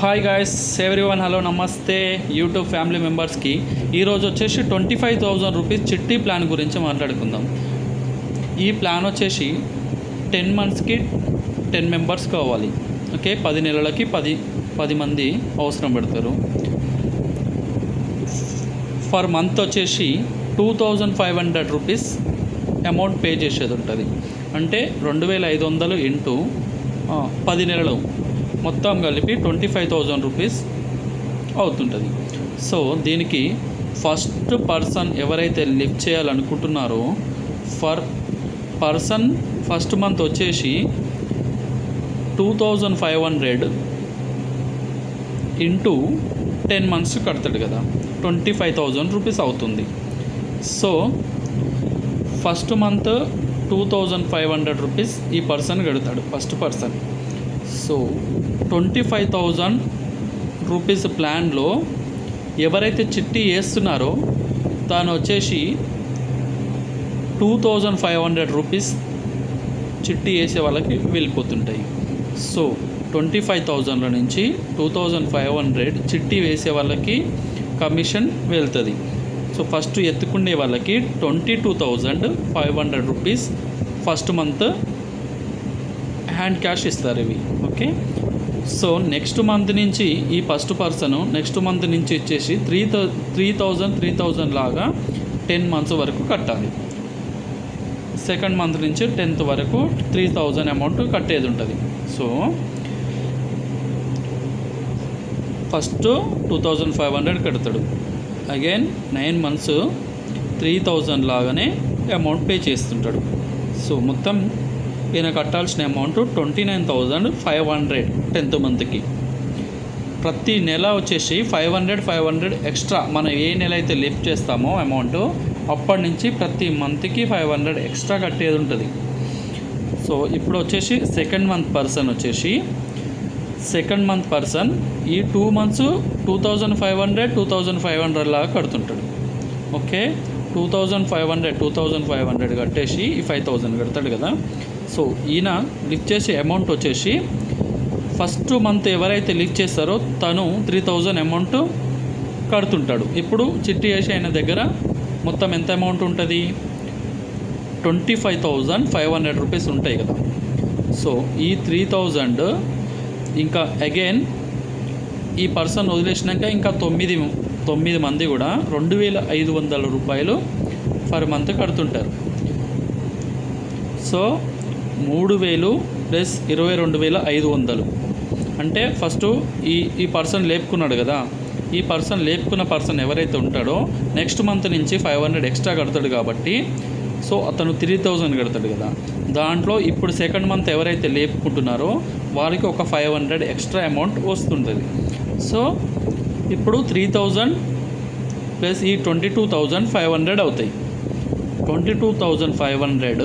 Hi guys everyone hello నమస్తే YouTube family మెంబర్స్కి ఈరోజు వచ్చేసి ట్వంటీ ఫైవ్ థౌజండ్ రూపీస్ చిట్టి ప్లాన్ గురించి మాట్లాడుకుందాం. ఈ ప్లాన్ వచ్చేసి టెన్ మంత్స్కి టెన్ మెంబర్స్ కావాలి. ఓకే పది నెలలకి పది పది మంది అవసరం పెడతారు. ఫర్ మంత్ వచ్చేసి two thousand five hundred rupees amount pay చేసేది ఉంటుంది. అంటే రెండు వేల ఐదు వందలు ఇంటూ పది నెలలు. మొత్తం కలిపి ట్వంటీ ఫైవ్ థౌజండ్ రూపీస్ అవుతుంటుంది. సో దీనికి ఫస్ట్ పర్సన్ ఎవరైతే లిఫ్ట్ చేయాలనుకుంటున్నారో ఫర్ పర్సన్ ఫస్ట్ మంత్ వచ్చేసి two thousand five hundred into ten months కడతాడు కదా ట్వంటీ ఫైవ్ థౌజండ్ రూపీస్ అవుతుంది. So first month two thousand five hundred rupees ఈ person కడతాడు first person. So twenty five thousand rupees ప్లాన్లో ఎవరైతే చిట్టి వేస్తున్నారో తాను వచ్చేసి two thousand five hundred rupees చిట్టి వేసే వాళ్ళకి వెళ్ళిపోతుంటాయి. సో ట్వంటీ ఫైవ్ థౌజండ్ల నుంచి టూ థౌజండ్ ఫైవ్ హండ్రెడ్ చిట్టి వేసే వాళ్ళకి కమిషన్ వెళ్తుంది. సో ఫస్ట్ ఎత్తుకునే వాళ్ళకి twenty two thousand five hundred rupees first month hand cash ఇస్తారు ఇవి. ఓకే సో నెక్స్ట్ మంత్ నుంచి ఈ ఫస్ట్ పర్సన్ నెక్స్ట్ మంత్ నుంచి వచ్చేసి three thou three thousand three thousand లాగా టెన్ మంత్స్ వరకు కట్టాలి. సెకండ్ మంత్ నుంచి టెన్త్ వరకు త్రీ థౌజండ్ అమౌంట్ కట్టేది ఉంటుంది. So first two thousand five hundred కడతాడు. Again nine months three thousand లాగానే అమౌంట్ పే చేస్తుంటాడు. సో మొత్తం ఈయన కట్టాల్సిన amount twenty nine thousand five hundred tenth మంత్కి. ప్రతి నెల వచ్చేసి five hundred five hundred extra మనం ఏ నెల అయితే లిఫ్ట్ చేస్తామో అమౌంట్ అప్పటి నుంచి ప్రతి మంత్కి ఫైవ్ హండ్రెడ్ ఎక్స్ట్రా కట్టేది ఉంటుంది. సో ఇప్పుడు వచ్చేసి సెకండ్ మంత్ పర్సన్ వచ్చేసి సెకండ్ మంత్ పర్సన్ ఈ two months two thousand five hundred two thousand five hundred లాగా కడుతుంటాడు. Okay? Two thousand five hundred two thousand five hundred కట్టేసి ఈ ఫైవ్ థౌజండ్ కడతాడు కదా. సో ఈయన లిఫ్ట్ చేసే అమౌంట్ వచ్చేసి ఫస్ట్ మంత్ ఎవరైతే లిఫ్ట్ చేస్తారో తను త్రీ థౌజండ్ అమౌంట్ కడుతుంటాడు. ఇప్పుడు చిట్టి వేసి ఆయన దగ్గర మొత్తం ఎంత అమౌంట్ ఉంటుంది? Twenty five thousand five hundred rupees ఉంటాయి కదా. సో ఈ త్రీ థౌజండ్ ఇంకా అగైన్ ఈ పర్సన్ వదిలేసినాక ఇంకా తొమ్మిది తొమ్మిది మంది కూడా రెండు వేల ఐదు వందల రూపాయలు పర్ మంత్ కడుతుంటారు. సో మూడు వేలు ప్లస్ ఇరవై రెండు వేల ఐదు వందలు. అంటే ఫస్ట్ ఈ ఈ పర్సన్ లేపుకున్నాడు కదా. ఈ పర్సన్ లేపుకున్న పర్సన్ ఎవరైతే ఉంటాడో నెక్స్ట్ మంత్ నుంచి ఫైవ్ హండ్రెడ్ ఎక్స్ట్రా కడతాడు కాబట్టి సో అతను త్రీ థౌజండ్ కడతాడు కదా. దాంట్లో ఇప్పుడు సెకండ్ మంత్ ఎవరైతే లేపుకుంటున్నారో వారికి ఒక ఫైవ్ హండ్రెడ్ ఎక్స్ట్రా అమౌంట్ వస్తుంటుంది. సో ఇప్పుడు త్రీ థౌజండ్ ప్లస్ ఈ twenty two thousand five hundred అవుతాయి. Twenty two thousand five hundred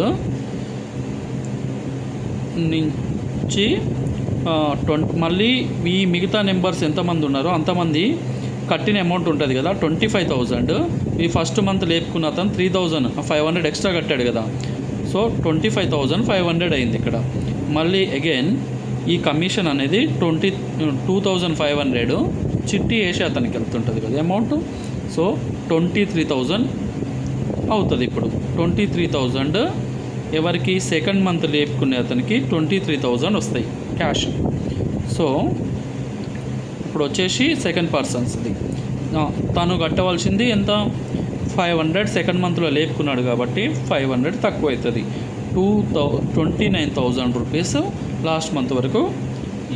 నుంచి ట్వంటీ మళ్ళీ ఈ మిగతా నెంబర్స్ ఎంతమంది ఉన్నారో అంతమంది కట్టిన అమౌంట్ ఉంటుంది కదా ట్వంటీ ఫైవ్ థౌజండ్ ఈ ఫస్ట్ మంత్ లేపుకున్న అతను three thousand five hundred extra కట్టాడు కదా. So twenty five thousand five hundred అయింది ఇక్కడ. మళ్ళీ అగైన్ ఈ కమిషన్ అనేది twenty two thousand five hundred చిట్టి వేసి అతనికి వెళ్తుంటుంది కదా amount so twenty three thousand అవుతుంది ఇప్పుడు. ట్వంటీ త్రీ థౌజండ్ ఎవరికి? సెకండ్ మంత్ లేపుకునే అతనికి ట్వంటీ త్రీ థౌజండ్ వస్తాయి క్యాష్ సో ఇప్పుడు వచ్చేసి సెకండ్ పర్సన్స్ది తను కట్టవలసింది ఎంత? ఫైవ్ హండ్రెడ్ సెకండ్ మంత్లో లేపుకున్నాడు కాబట్టి ఫైవ్ హండ్రెడ్ తక్కువ అవుతుంది two thou twenty nine thousand rupees last month వరకు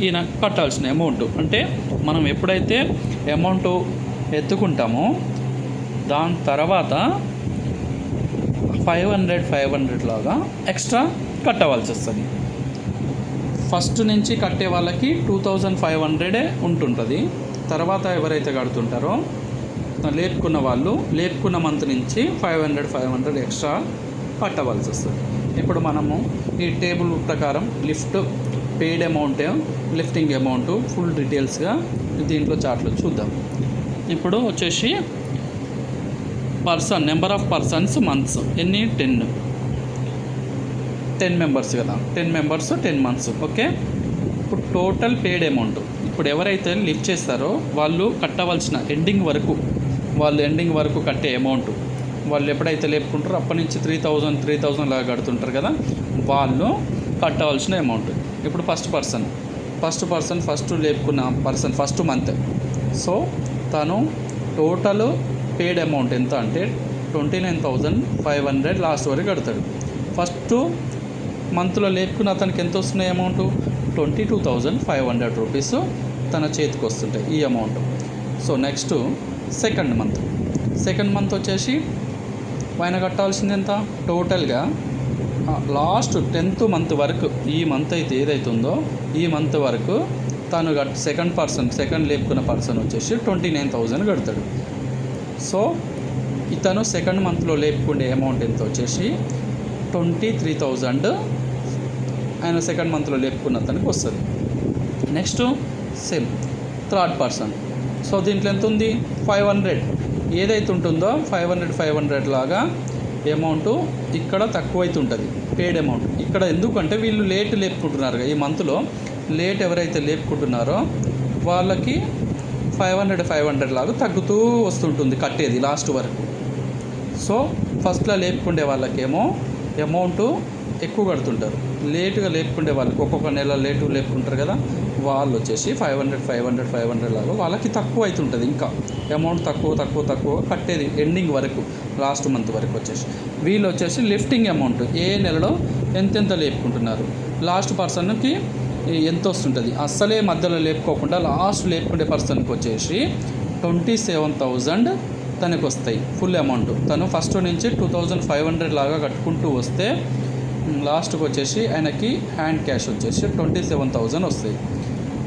ఈయన కట్టాల్సిన అమౌంట్ అంటే మనం ఎప్పుడైతే అమౌంట్ ఎత్తుకుంటామో దాని తర్వాత ఫైవ్ హండ్రెడ్ ఫైవ్ హండ్రెడ్ లాగా ఎక్స్ట్రా కట్టవలసి వస్తుంది. ఫస్ట్ నుంచి కట్టే వాళ్ళకి టూ థౌజండ్ ఫైవ్ హండ్రెడే ఉంటుంటుంది. తర్వాత ఎవరైతే కడుతుంటారో లేపుకున్న వాళ్ళు లేపుకున్న మంత్ నుంచి five hundred five hundred extra కట్టవలసి వస్తుంది. ఇప్పుడు మనము ఈ టేబుల్ ప్రకారం lift paid amount lifting amount full డీటెయిల్స్గా దీంట్లో చార్ట్లో చూద్దాం. ఇప్పుడు వచ్చేసి person number of persons months ఎన్ని? టెన్ టెన్ మెంబర్స్ కదా. Ten members ten months okay ఇప్పుడు టోటల్ పేడ్ అమౌంట్ ఇప్పుడు ఎవరైతే లిఫ్ట్ చేస్తారో వాళ్ళు కట్టవలసిన ఎండింగ్ వరకు వాళ్ళు ఎండింగ్ వరకు కట్టే అమౌంట్ వాళ్ళు ఎప్పుడైతే లేపుకుంటారో అప్పటి నుంచి త్రీ థౌజండ్ త్రీ థౌజండ్ లాగా కడుతుంటారు కదా వాళ్ళు కట్టవలసిన అమౌంట్ ఇప్పుడు first person first person first లేపుకున్న person first month so తను టోటల్ పేడ్ అమౌంట్ ఎంత అంటే twenty nine thousand five hundred last వరకు కడతాడు. ఫస్ట్ మంత్లో లేపుకున్న అతనికి ఎంత వస్తున్నాయి amount twenty two thousand five hundred rupees తన చేతికి వస్తుంటాయి ఈ amount so next second month second month వచ్చేసి ఆయన కట్టాల్సింది ఎంత? టోటల్గా లాస్ట్ టెన్త్ మంత్ వరకు ఈ మంత్ అయితే ఏదైతుందో ఈ మంత్ వరకు తను కట్ సెకండ్ పర్సన్ సెకండ్ లేపుకున్న పర్సన్ వచ్చేసి ట్వంటీ నైన్ థౌజండ్ కడతాడు. సో ఇతను సెకండ్ మంత్లో లేపుకునే అమౌంట్ ఎంత వచ్చేసి ట్వంటీ త్రీ థౌజండ్ ఆయన సెకండ్ మంత్లో లేపుకున్న అతనికి వస్తుంది. Next same third person. So దీంట్లో ఎంత ఉంది? Five hundred. ఏదైతే ఉంటుందో ఫైవ్ హండ్రెడ్ ఫైవ్ హండ్రెడ్ లాగా అమౌంట్ ఇక్కడ తక్కువైతుంటుంది పేడ్ అమౌంట్ ఇక్కడ ఎందుకంటే వీళ్ళు లేట్ లేపుకుంటున్నారు కదా, ఈ మంత్లో లేట్ ఎవరైతే లేపుకుంటున్నారో వాళ్ళకి ఫైవ్ హండ్రెడ్ ఫైవ్ హండ్రెడ్ లాగా తగ్గుతూ వస్తుంటుంది కట్టేది లాస్ట్ వరకు. సో ఫస్ట్లో లేపుకుండే వాళ్ళకేమో అమౌంట్ ఎక్కువ కడుతుంటారు. లేటుగా లేపుకుండే వాళ్ళకి ఒక్కొక్క నెల లేటు లేపుకుంటారు కదా వాళ్ళు వచ్చేసి five hundred five hundred five hundred లాగా వాళ్ళకి తక్కువ అవుతుంటుంది ఇంకా. అమౌంట్ తక్కువ తక్కువ తక్కువ కట్టేది ఎండింగ్ వరకు. లాస్ట్ మంత్ వరకు వచ్చేసి. వీళ్ళు వచ్చేసి లిఫ్టింగ్ అమౌంట్ ఏ నెలలో ఎంతెంత లేపుకుంటున్నారు? లాస్ట్ పర్సన్కి ఎంత వస్తుంటుంది? అస్సలే మధ్యలో లేపుకోకుండా లాస్ట్ లేపుకునే పర్సన్కి వచ్చేసి ట్వంటీ సెవెన్ థౌజండ్ తనకు వస్తాయి ఫుల్ అమౌంట్. తను ఫస్ట్ నుంచి టూ థౌజండ్ ఫైవ్ హండ్రెడ్ లాగా కట్టుకుంటూ వస్తే లాస్ట్కి వచ్చేసి ఆయనకి హ్యాండ్ క్యాష్ వచ్చేసి ట్వంటీ సెవెన్ థౌజండ్ వస్తాయి.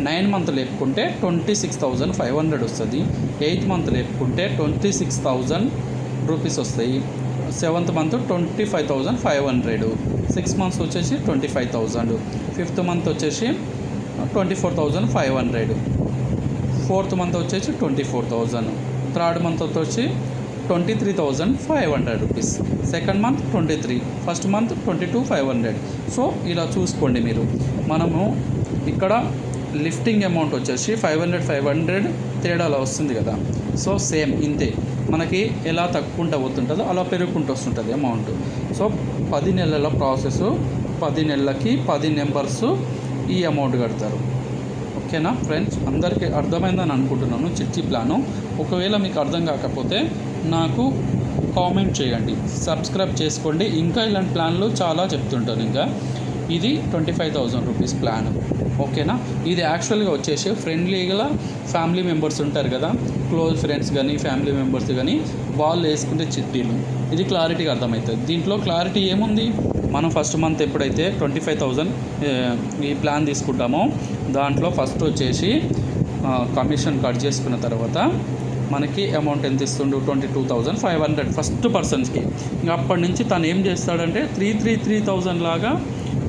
Nine month లేపుకుంటే twenty six thousand five hundred వస్తుంది. ఎయిత్ మంత్ లేపుకుంటే ట్వంటీ సిక్స్ థౌజండ్ రూపీస్ వస్తాయి. Seventh month twenty five thousand five hundred. Six months వచ్చేసి twenty five thousand. Fifth month వచ్చేసి twenty four thousand five hundred. Fourth month వచ్చేసి twenty four thousand. Third month వచ్చి twenty three thousand five hundred rupees. Second month twenty three. First month twenty two five hundred. So ఇలా చూసుకోండి మీరు. మనము ఇక్కడ lifting amount వచ్చేసి five hundred five hundred తేడాలో వస్తుంది కదా. సో సేమ్ ఇంతే. మనకి ఎలా తగ్గుకుంటూ పోతుంటుందో అలా పెరుగుకుంటూ వస్తుంటుంది అమౌంట్ సో పది నెలల ప్రాసెస్ పది నెలలకి పది నెంబర్స్ ఈ అమౌంట్ కడతారు. ఓకేనా ఫ్రెండ్స్ అందరికీ అర్థమైందని అనుకుంటున్నాను చిట్టి ప్లాను ఒకవేళ మీకు అర్థం కాకపోతే నాకు కామెంట్ చేయండి. సబ్స్క్రైబ్ చేసుకోండి. ఇంకా ఇలాంటి ప్లాన్లు చాలా చెప్తుంటాను ఇంకా. ఇది twenty five thousand rupees plan. ఓకేనా? ఇది యాక్చువల్గా వచ్చేసి ఫ్రెండ్లీగా ఫ్యామిలీ మెంబర్స్ ఉంటారు కదా? క్లోజ్ ఫ్రెండ్స్ కానీ ఫ్యామిలీ మెంబర్స్ కానీ వాళ్ళు వేసుకుంటే చిట్టీలు. ఇది క్లారిటీగా అర్థమవుతుంది. దీంట్లో క్లారిటీ ఏముంది? మనం ఫస్ట్ మంత్ ఎప్పుడైతే ట్వంటీ ఫైవ్ థౌజండ్ ఈ ప్లాన్ తీసుకుంటామో దాంట్లో ఫస్ట్ వచ్చేసి కమిషన్ కట్ చేసుకున్న తర్వాత మనకి అమౌంట్ ఎంత ఇస్తుండు? Twenty two thousand five hundred first పర్సన్స్కి. ఇంకా అప్పటి నుంచి తను ఏం చేస్తాడంటే త్రీ త్రీ త్రీ థౌజండ్ లాగా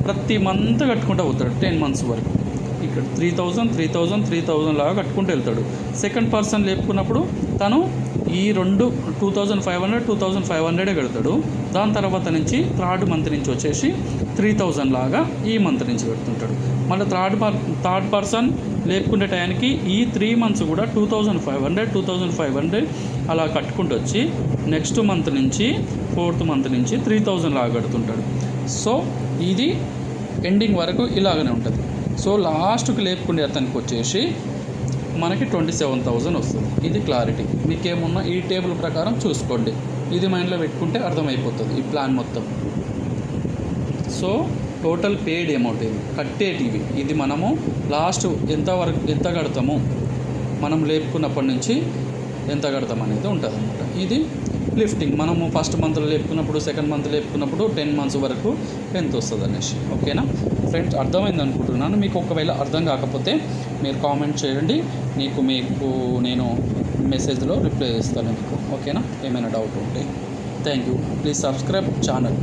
ప్రతి మంత్ కట్టుకుంటూ పోతాడు టెన్ మంత్స్ వరకు. ఇక్కడ three thousand three thousand three thousand లాగా కట్టుకుంటూ వెళ్తాడు. సెకండ్ పర్సన్ లేపుకున్నప్పుడు తను ఈ రెండు two thousand five hundred two thousand five హండ్రెడే కడతాడు. దాని తర్వాత నుంచి థర్డ్ మంత్ నుంచి వచ్చేసి త్రీ థౌజండ్ లాగా ఈ మంత్ నుంచి కడుతుంటాడు. మళ్ళీ థర్డ్ పర్ థర్డ్ పర్సన్ లేపుకునే టయానికి ఈ త్రీ మంత్స్ కూడా two thousand five hundred two thousand five hundred అలా కట్టుకుంటూ వచ్చి నెక్స్ట్ మంత్ నుంచి ఫోర్త్ మంత్ నుంచి త్రీ థౌజండ్ లాగా కడుతుంటాడు. సో ఇది ఎండింగ్ వరకు ఇలాగనే ఉంటుంది. సో లాస్ట్కి లేపుకునే అతనికి వచ్చేసి మనకి ట్వంటీ సెవెన్ థౌజండ్ వస్తుంది. ఇది క్లారిటీ. మీకేమున్నా ఈ టేబుల్ ప్రకారం చూసుకోండి. ఇది మైండ్లో పెట్టుకుంటే అర్థమైపోతుంది ఈ ప్లాన్ మొత్తం. సో టోటల్ పేడ్ అమౌంట్ ఇది. కట్టేటివి. ఇది మనము లాస్ట్ ఎంత వరకు ఎంత కడతాము? మనం లేపుకున్నప్పటి నుంచి ఎంత కడతాం అనేది ఉంటుంది అనమాట ఇది లిఫ్టింగ్ మనము ఫస్ట్ మంత్లో లేపుకున్నప్పుడు సెకండ్ మంత్ లేపుకున్నప్పుడు టెన్ మంత్స్ వరకు టెన్త్ వస్తుంది అనేసి. ఓకేనా ఫ్రెండ్స్ అర్థమైంది అనుకుంటున్నాను. మీకు ఒకవేళ అర్థం కాకపోతే మీరు కామెంట్ చేయండి. నీకు మీకు నేను మెసేజ్లో రిప్లై చేస్తాను మీకు. ఓకేనా ఏమైనా డౌట్ ఉంటే. Thank you please subscribe channel